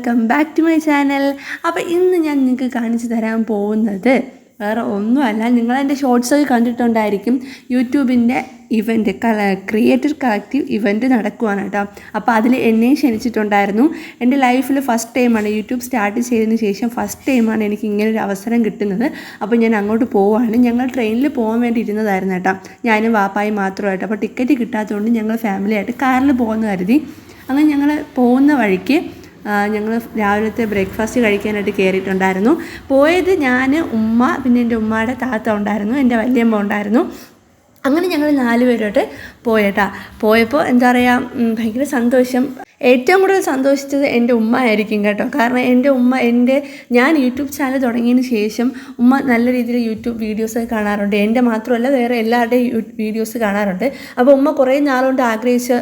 Welcome back to my channel അപ്പോൾ ഇന്ന് ഞാൻ നിങ്ങൾക്ക് കാണിച്ചു തരാൻ പോകുന്നത് വേറെ ഒന്നുമല്ല. നിങ്ങളെന്റെ ഷോർട്സൊക്കെ കണ്ടിട്ടുണ്ടായിരിക്കും യൂട്യൂബിന്റെ ഇവന്റ് കല ക്രിയേറ്റർ കളക്റ്റീവ് ഇവന്റ് നടക്കുവാണ് കേട്ടോ. അപ്പോൾ അതിൽ എന്നെയും ക്ഷണിച്ചിട്ടുണ്ടായിരുന്നു. എന്റെ ലൈഫിൽ ഫസ്റ്റ് ടൈമാണ് യൂട്യൂബ് സ്റ്റാർട്ട് ചെയ്തതിന് ശേഷം ഫസ്റ്റ് ടൈമാണ് എനിക്ക് ഇങ്ങനെ ഒരു അവസരം കിട്ടുന്നത്. അപ്പോൾ ഞാൻ അങ്ങോട്ട് പോവുകയാണ് ഞങ്ങൾ ട്രെയിനിൽ പോകാൻ വേണ്ടി ഇരുന്നതായിരുന്നു കേട്ടോ. ഞാനും വാപ്പായി മാത്രമായിട്ട് അപ്പോൾ ടിക്കറ്റ് കിട്ടാത്തതുകൊണ്ട് ഞങ്ങൾ ഫാമിലിയായിട്ട് കാറിൽ പോകുന്ന കരുതി. അങ്ങനെ ഞങ്ങൾ പോകുന്ന വഴിക്ക് ഞങ്ങൾ രാവിലത്തെ ബ്രേക്ക്ഫാസ്റ്റ് കഴിക്കാനായിട്ട് കയറിയിട്ടുണ്ടായിരുന്നു പോയത് ഞാൻ ഉമ്മ പിന്നെ എന്റെ ഉമ്മയുടെ താത്ത ഉണ്ടായിരുന്നു എന്റെ വല്യമ്മ ഉണ്ടായിരുന്നു. അങ്ങനെ ഞങ്ങൾ നാല് പേരോട്ട് പോയേട്ടാ. പോയപ്പോൾ എന്താ പറയുക ഭയങ്കര സന്തോഷം. ഏറ്റവും കൂടുതൽ സന്തോഷിച്ചത് എന്റെ ഉമ്മ ആയിരിക്കും കേട്ടോ. കാരണം എന്റെ ഉമ്മ എന്റെ ഞാൻ യൂട്യൂബ് ചാനൽ തുടങ്ങിയതിന് ശേഷം ഉമ്മ നല്ല രീതിയിൽ യൂട്യൂബ് വീഡിയോസ് കാണാറുണ്ട്. എന്റെ മാത്രമല്ല വേറെ എല്ലാവരുടെയും വീഡിയോസ് കാണാറുണ്ട്. അപ്പോൾ ഉമ്മ കുറേ നാളുകൊണ്ട് ആഗ്രഹിച്ച്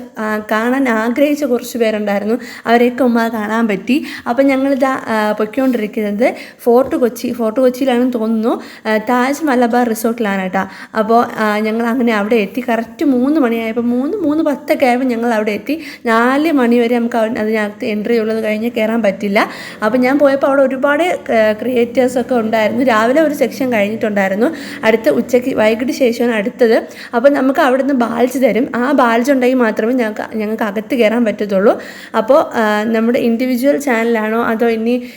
കാണാൻ ആഗ്രഹിച്ച കുറച്ച് പേരുണ്ടായിരുന്നു. അവരെയൊക്കെ ഉമ്മ കാണാൻ പറ്റി. അപ്പോൾ ഞങ്ങളിതാ പൊയ്ക്കൊണ്ടിരിക്കുന്നത് ഫോർട്ട് കൊച്ചി ഫോർട്ട് കൊച്ചിയിലാണെന്ന് തോന്നുന്നു. താജ് മലബാർ റിസോർട്ടിലാണ് കേട്ടോ. അപ്പോൾ ഞങ്ങൾ അങ്ങനെ അവിടെ എത്തി. കറക്റ്റ് മൂന്ന് മണിയായപ്പോൾ മൂന്ന് മൂന്ന് പത്തൊക്കെ ആയപ്പോൾ ഞങ്ങൾ അവിടെ എത്തി. നാല് മണി നമുക്ക് അവ- അതിനകത്ത് എൻട്രി ഉള്ളത് കഴിഞ്ഞ് കയറാൻ പറ്റില്ല. അപ്പോൾ ഞാൻ പോയപ്പോൾ അവിടെ ഒരുപാട് ക്രിയേറ്റേഴ്സൊക്കെ ഉണ്ടായിരുന്നു. രാവിലെ ഒരു സെക്ഷൻ കഴിഞ്ഞിട്ടുണ്ടായിരുന്നു. അടുത്ത ഉച്ചയ്ക്ക് വൈകിട്ട് ശേഷമാണ് അടുത്തത്. അപ്പോൾ നമുക്ക് അവിടെ നിന്ന് ബാൽജ് തരും. ആ ബാൽജ് ഉണ്ടെങ്കിൽ മാത്രമേ ഞങ്ങൾക്ക് ഞങ്ങൾക്ക് അകത്ത് കയറാൻ പറ്റത്തുള്ളൂ. അപ്പോൾ നമ്മുടെ ഇൻഡിവിജ്വൽ ചാനലാണോ അതോ ഇനി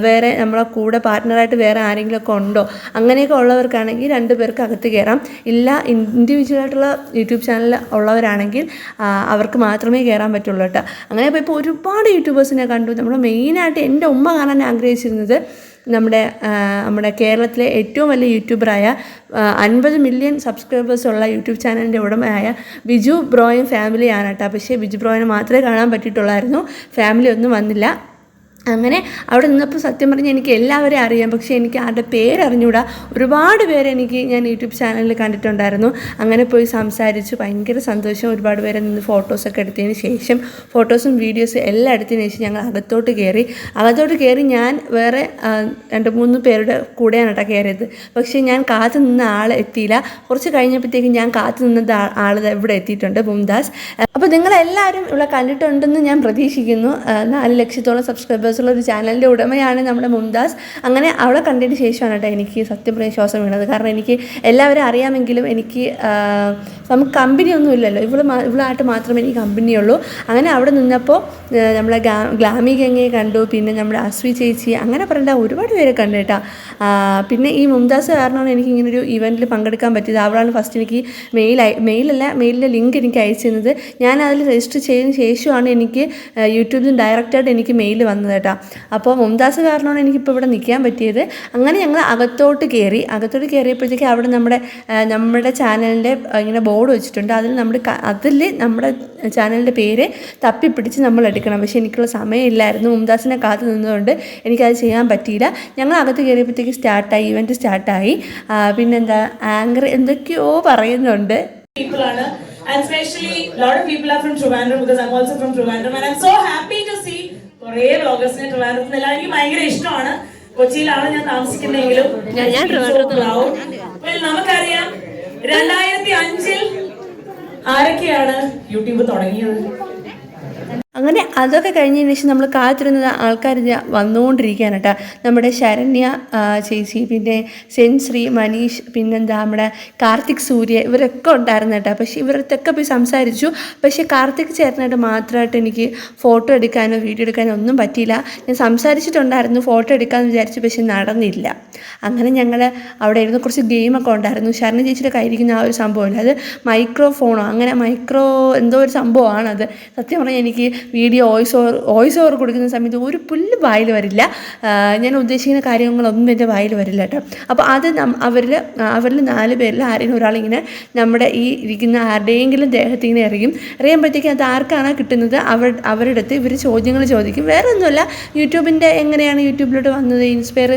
വേറെ നമ്മളെ കൂടെ പാർട്ട്ണറായിട്ട് വേറെ ആരെങ്കിലുമൊക്കെ ഉണ്ടോ? അങ്ങനെയൊക്കെ ഉള്ളവർക്കാണെങ്കിൽ രണ്ട് പേർക്ക് അകത്ത് കയറാം ഇല്ല ഇൻഡിവിജ്വൽ ആയിട്ടുള്ള യൂട്യൂബ് ചാനൽ ഉള്ളവരാണെങ്കിൽ അവർക്ക് മാത്രമേ കയറാൻ പറ്റുള്ളൂ കേട്ടോ. അങ്ങനെ ഇപ്പോൾ ഒരുപാട് യൂട്യൂബേഴ്സിനെ കണ്ടു. നമ്മൾ മെയിനായിട്ട് എന്റെ ഉമ്മ കാണാൻ ആഗ്രഹിച്ചിരുന്നത് നമ്മുടെ നമ്മുടെ കേരളത്തിലെ ഏറ്റവും വലിയ യൂട്യൂബറായ അൻപത് മില്യൺ സബ്സ്ക്രൈബേഴ്സ് ഉള്ള യൂട്യൂബ് ചാനലിന്റെ ഉടമയായ ബിജു ബ്രോയും ഫാമിലിയാണ് കേട്ടോ. പക്ഷേ ബിജു ബ്രോയിനെ മാത്രമേ കാണാൻ പറ്റിയിട്ടുള്ളായിരുന്നു. ഫാമിലി ഒന്നും വന്നില്ല. അങ്ങനെ അവിടെ നിന്നപ്പോൾ സത്യം പറഞ്ഞാൽ എനിക്ക് എല്ലാവരെയും അറിയാം. പക്ഷേ എനിക്ക് ആരുടെ പേരറിഞ്ഞൂടാ. ഒരുപാട് പേരെനിക്ക് ഞാൻ യൂട്യൂബ് ചാനലിൽ കണ്ടിട്ടുണ്ടായിരുന്നു. അങ്ങനെ പോയി സംസാരിച്ചു. ഭയങ്കര സന്തോഷം. ഒരുപാട് പേരെ നിന്ന് ഫോട്ടോസൊക്കെ എടുത്തതിന് ശേഷം ഫോട്ടോസും വീഡിയോസും എല്ലാം എടുത്തതിന് ശേഷം ഞങ്ങൾ അകത്തോട്ട് കയറി. അകത്തോട്ട് കയറി ഞാൻ വേറെ രണ്ട് മൂന്ന് പേരുടെ കൂടെയാണ് കേട്ടോ കയറിയത്. പക്ഷേ ഞാൻ കാത്തു നിന്ന ആൾ എത്തിയില്ല. കുറച്ച് കഴിഞ്ഞപ്പോഴത്തേക്കും ഞാൻ കാത്തു നിന്ന ആൾ ഇവിടെ എത്തിയിട്ടുണ്ട് മുംതാസ് അപ്പോൾ നിങ്ങളെല്ലാവരും ഇവിടെ കണ്ടിട്ടുണ്ടെന്ന് ഞാൻ പ്രതീക്ഷിക്കുന്നു. നാല് ലക്ഷത്തോളം സബ്സ്ക്രൈബേഴ്സ് ഉള്ള ഒരു ചാനലിന്റെ ഉടമയാണ് നമ്മുടെ മുംതാസ്. അങ്ങനെ അവളെ കണ്ടതിന് ശേഷമാണ് കേട്ടോ എനിക്ക് സത്യം പറഞ്ഞ ശ്വാസം വീണത്. കാരണം എനിക്ക് എല്ലാവരും അറിയാമെങ്കിലും എനിക്ക് നമുക്ക് കമ്പനി ഒന്നും ഇല്ലല്ലോ. ഇവൾ ഇവളായിട്ട് മാത്രമേ എനിക്ക് കമ്പനിയുള്ളൂ അങ്ങനെ അവിടെ നിന്നപ്പോൾ നമ്മളെ ഗ്ലാമി ഗംഗയെ കണ്ടു. പിന്നെ നമ്മുടെ അശ്വി ചേച്ചി അങ്ങനെ പറഞ്ഞിട്ട് ഒരുപാട് പേരെ കണ്ടു കേട്ടോ. പിന്നെ ഈ മുംതാസ് കാരണമാണ് എനിക്ക് ഇങ്ങനൊരു ഇവന്റിൽ പങ്കെടുക്കാൻ പറ്റിയത്. അവളാണ് ഫസ്റ്റ് എനിക്ക് മെയിൽ മെയിലല്ല മെയിലിന്റെ ലിങ്ക് എനിക്ക് അയച്ചിരുന്നത് ഞാൻ അതിൽ രജിസ്റ്റർ ചെയ്തതിന് ശേഷമാണ് എനിക്ക് യൂട്യൂബിൽ ഡയറക്റ്റായിട്ട് എനിക്ക് മെയിൽ വന്നത് കേട്ടോ. അപ്പോൾ മുംതാസ് കാരണമാണ് എനിക്കിപ്പോൾ ഇവിടെ നിൽക്കാൻ പറ്റിയത്. അങ്ങനെ ഞങ്ങൾ അകത്തോട്ട് കയറി അകത്തോട്ട് കയറിയപ്പോഴത്തേക്ക് അവിടെ നമ്മുടെ നമ്മുടെ ചാനലിന്റെ ഇങ്ങനെ ബോർഡ് വെച്ചിട്ടുണ്ട്. അതിൽ നമ്മുടെ അതിൽ നമ്മുടെ ചാനലിന്റെ പേര് തപ്പിപ്പിടിച്ച് നമ്മൾ എടുക്കണം. പക്ഷേ എനിക്കുള്ള സമയമില്ലായിരുന്നു. മുംതാസിനെ കാത്തു നിന്നതുകൊണ്ട് എനിക്കത് ചെയ്യാൻ പറ്റിയില്ല. ഞങ്ങൾ അകത്ത് കയറിയപ്പോഴത്തേക്ക് സ്റ്റാർട്ടായി ഇവന്റ് സ്റ്റാർട്ടായി. പിന്നെന്താ ആങ്കർ എന്തൊക്കെയോ പറയുന്നുണ്ട്. And especially a lot of people are from Trivandrum because I'm also from Trivandrum and I'm so happy to see കുറേ വ്ളോഗേഴ്സിനെ ട്രിവാൻഡ്രത്തിൽ എല്ലാം എനിക്ക് ഭയങ്കര ഇഷ്ടമാണ്. കൊച്ചിയിലാണ് ഞാൻ താമസിക്കുന്നതെങ്കിലും നമുക്കറിയാം രണ്ടായിരത്തി അഞ്ചിൽ ആരൊക്കെയാണ് യൂട്യൂബ് തുടങ്ങിയത്? അങ്ങനെ അതൊക്കെ കഴിഞ്ഞതിന് ശേഷം നമ്മൾ കാത്തിരുന്ന ആൾക്കാർ വന്നുകൊണ്ടിരിക്കുകയാണ് കേട്ടോ. നമ്മുടെ ശരണ്യ ചേച്ചി പിന്നെ സെൻശ്രീ മനീഷ് പിന്നെന്താ നമ്മുടെ കാർത്തിക് സൂര്യ ഇവരൊക്കെ ഉണ്ടായിരുന്നു കേട്ടോ. പക്ഷേ ഇവരത്തൊക്കെ പോയി സംസാരിച്ചു. പക്ഷേ കാർത്തിക് ചേട്ടനായിട്ട് മാത്രമായിട്ട് എനിക്ക് ഫോട്ടോ എടുക്കാനോ വീഡിയോ എടുക്കാനോ ഒന്നും പറ്റിയില്ല. ഞാൻ സംസാരിച്ചിട്ടുണ്ടായിരുന്നു ഫോട്ടോ എടുക്കാമെന്ന് വിചാരിച്ചു പക്ഷേ നടന്നില്ല. അങ്ങനെ ഞങ്ങൾ അവിടെ ഇരുന്ന് കുറച്ച് ഗെയിമൊക്കെ ഉണ്ടായിരുന്നു. ശരണ ചേച്ചിയുടെ കയ്യിരിക്കുന്ന ആ ഒരു സംഭവമില്ല അത് മൈക്രോഫോണോ അങ്ങനെ മൈക്രോ എന്തോ ഒരു സംഭവമാണത്. സത്യം പറഞ്ഞാൽ എനിക്ക് video voice over voice over കൊടുക്കുന്ന സമയത്ത് ഒരു പുല്ല് വായിൽ വരില്ല. ഞാൻ ഉദ്ദേശിക്കുന്ന കാര്യങ്ങളൊന്നും എന്റെ വായിൽ വരില്ല കേട്ടോ. അപ്പോൾ അത് അവരിൽ അവരിൽ നാല് പേരിൽ ആരെങ്കിലും ഒരാളിങ്ങനെ നമ്മുടെ ഈ ഇരിക്കുന്ന ആരുടെയെങ്കിലും ദേഹത്ത് ഇങ്ങനെ എറിയും. എറിയുമ്പോഴത്തേക്കും അത് ആർക്കാണ് കിട്ടുന്നത്? അവർ അവരുടെ അടുത്ത് ഇവർ ചോദ്യങ്ങൾ ചോദിക്കും. വേറെ ഒന്നുമല്ല യൂട്യൂബിന്റെ എങ്ങനെയാണ് യൂട്യൂബിലോട്ട് വന്നത്? ഇൻസ്പയർ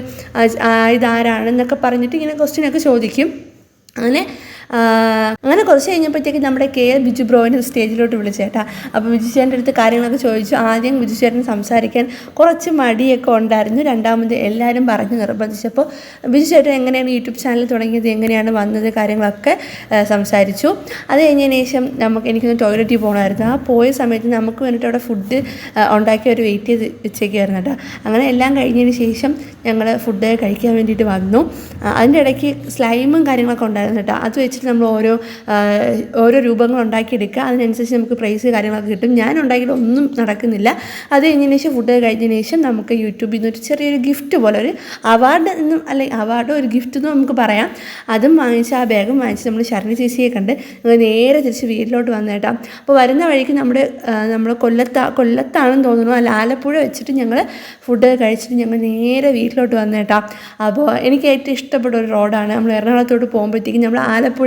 ഇതാരാണെന്നൊക്കെ പറഞ്ഞിട്ട് ഇങ്ങനെ ക്വസ്റ്റ്യനൊക്കെ ചോദിക്കും. അങ്ങനെ അങ്ങനെ കുറച്ച് കഴിഞ്ഞപ്പോഴത്തേക്ക് നമ്മുടെ കെ എൽ ബിജു ബ്രോയിനെ സ്റ്റേജിലോട്ട് വിളിച്ചേട്ടാ. അപ്പോൾ ബിജു ചേട്ടന്റെ അടുത്ത് കാര്യങ്ങളൊക്കെ ചോദിച്ചു. ആദ്യം ബിജു ചേട്ടൻ സംസാരിക്കാൻ കുറച്ച് മടിയൊക്കെ ഉണ്ടായിരുന്നു. രണ്ടാമത് എല്ലാവരും പറഞ്ഞ് നിർബന്ധിച്ചപ്പോൾ ബിജു ചേട്ടൻ എങ്ങനെയാണ് യൂട്യൂബ് ചാനൽ തുടങ്ങിയത് എങ്ങനെയാണ് വന്നത് കാര്യങ്ങളൊക്കെ സംസാരിച്ചു. അത് കഴിഞ്ഞതിന് ശേഷം നമുക്ക് എനിക്കൊന്ന് ടോയ്ലറ്റിൽ പോകണമായിരുന്നു. ആ പോയ സമയത്ത് നമുക്ക് വേണ്ടിയിട്ട് അവിടെ ഫുഡ് ഉണ്ടാക്കി അവർ വെയിറ്റ് ചെയ്ത് വെച്ചേക്കായിരുന്നു കേട്ടോ. അങ്ങനെ എല്ലാം കഴിഞ്ഞതിന് ശേഷം ഞങ്ങൾ ഫുഡ് കഴിക്കാൻ വേണ്ടിയിട്ട് വന്നു. അതിന്റെ ഇടയ്ക്ക് സ്ലൈമും കാര്യങ്ങളൊക്കെ ഉണ്ടായിരുന്നു കേട്ടോ. അത് വെച്ചിട്ട് നമ്മൾ ഓരോ ഓരോ രൂപങ്ങൾ ഉണ്ടാക്കിയെടുക്കുക. അതിനനുസരിച്ച് നമുക്ക് പ്രൈസ് കാര്യങ്ങളൊക്കെ കിട്ടും. ഞാൻ ഉണ്ടാക്കിയിട്ട് ഒന്നും നടക്കുന്നില്ല. അത് കഴിഞ്ഞതിന് ശേഷം ഫുഡ് കഴിഞ്ഞതിന് ശേഷം നമുക്ക് യൂട്യൂബിൽ നിന്ന് ഒരു ചെറിയൊരു ഗിഫ്റ്റ് പോലെ ഒരു അവാർഡ് എന്നും അല്ലെങ്കിൽ അവാർഡോ ഒരു ഗിഫ്റ്റ് എന്നും നമുക്ക് പറയാം. അതും വാങ്ങിച്ച് ആ ബാഗും വാങ്ങിച്ച് നമ്മൾ ശരണ ചേച്ചിയെ കണ്ട് നേരെ തിരിച്ച് വീട്ടിലോട്ട് വന്നേട്ടാ അപ്പോൾ വരുന്ന വഴിക്ക് നമ്മുടെ നമ്മൾ കൊല്ലത്ത കൊല്ലത്താണെന്ന് തോന്നുന്നു. അല്ല ആലപ്പുഴ വെച്ചിട്ട് ഞങ്ങൾ ഫുഡ് കഴിച്ചിട്ട് ഞങ്ങൾ നേരെ വീട്ടിലോട്ട് വന്നേട്ടാ അപ്പോൾ എനിക്ക് ഏറ്റവും ഇഷ്ടപ്പെട്ട ഒരു റോഡാണ് നമ്മൾ എറണാകുളത്തോട്ട് പോകുമ്പോഴത്തേക്കും നമ്മൾ ആലപ്പുഴ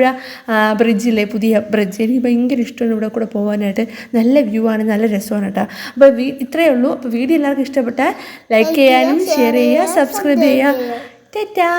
ബ്രിഡ്ജില്ലേ പുതിയ ബ്രിഡ്ജ് എനിക്ക് ഭയങ്കര ഇഷ്ടമാണ് ഇവിടെ കൂടെ പോകാനായിട്ട് നല്ല വ്യൂ ആണ് നല്ല രസമാണ് കേട്ടോ. അപ്പോൾ വീ ഇത്രയേ ഉള്ളൂ. അപ്പോൾ വീഡിയോ എല്ലാവർക്കും ഇഷ്ടപ്പെട്ടാൽ ലൈക്ക് ചെയ്യാനും ഷെയർ ചെയ്യുക സബ്സ്ക്രൈബ് ചെയ്യുക. ടാറ്റാ.